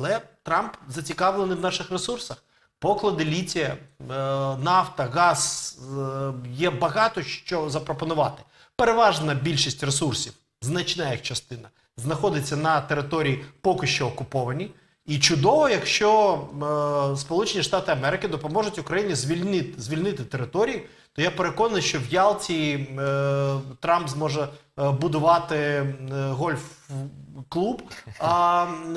Але Трамп зацікавлений в наших ресурсах. Поклади літія, е, нафта, газ е, є багато що запропонувати. Переважна більшість ресурсів, значна їх частина, знаходиться на території поки що окупованій. І чудово, якщо е, Сполучені Штати Америки допоможуть Україні звільнити, звільнити території, то я переконаний, що в Ялті е, Трамп зможе е, будувати гольф-клуб. А ну,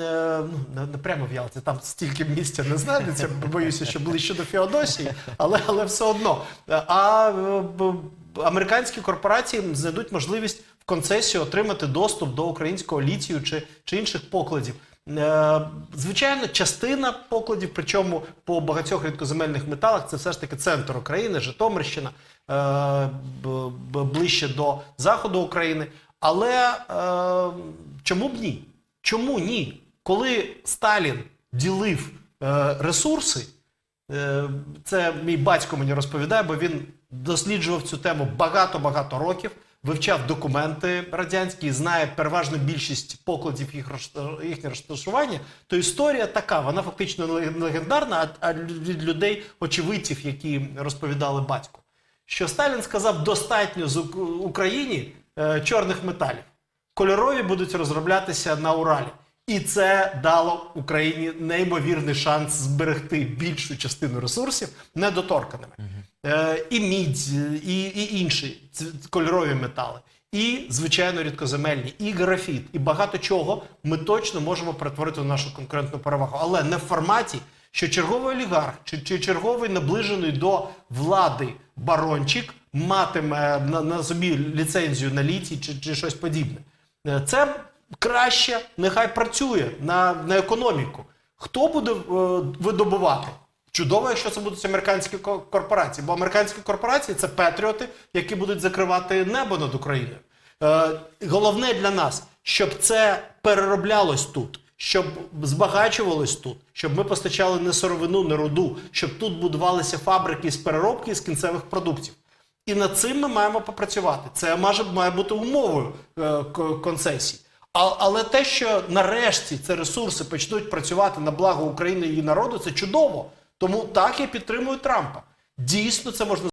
не, не прямо в Ялті, там стільки місця не знайдеться, боюся, що ближче до Феодосії, але, але все одно. А е, американські корпорації знайдуть можливість в концесію отримати доступ до українського літію чи, чи інших покладів. Е, Звичайно, частина покладів, причому по багатьох рідкоземельних металах, це все ж таки центр України, Житомирщина, е, ближче до заходу України. Але е, чому б ні? Чому ні? Коли Сталін ділив ресурси, Це мій батько мені розповідає, бо він досліджував цю тему багато-багато років, вивчав документи радянські, знає переважну більшість покладів їх розташування. То історія така, вона фактично легендарна, а від людей, очевидців, які розповідали батьку. Що Сталін сказав, достатньо з Ук- Україні е, чорних металів. Кольорові будуть розроблятися на Уралі. І це дало Україні неймовірний шанс зберегти більшу частину ресурсів недоторканими. Е, і мідь, і, і інші кольорові метали, і, звичайно, рідкоземельні, і графіт, і багато чого ми точно можемо перетворити в нашу конкурентну перевагу. Але не в форматі, що черговий олігарх чи, чи черговий наближений до влади барончик матиме на, на собі ліцензію на літій чи, чи щось подібне. Е, Це краще нехай працює на, на економіку. Хто буде е, видобувати? Чудово, якщо це будуть американські ко- корпорації, бо американські корпорації це патріоти, які будуть закривати небо над Україною. Е, головне для нас, щоб це перероблялось тут, щоб збагачувалось тут, щоб ми постачали не сировину, не руду, щоб тут будувалися фабрики з переробки з кінцевих продуктів. І над цим ми маємо попрацювати. Це має, має бути умовою е, концесій. А, але те, що нарешті ці ресурси почнуть працювати на благо України і її народу, це чудово. Тому так я підтримую Трампа. Дійсно, це можна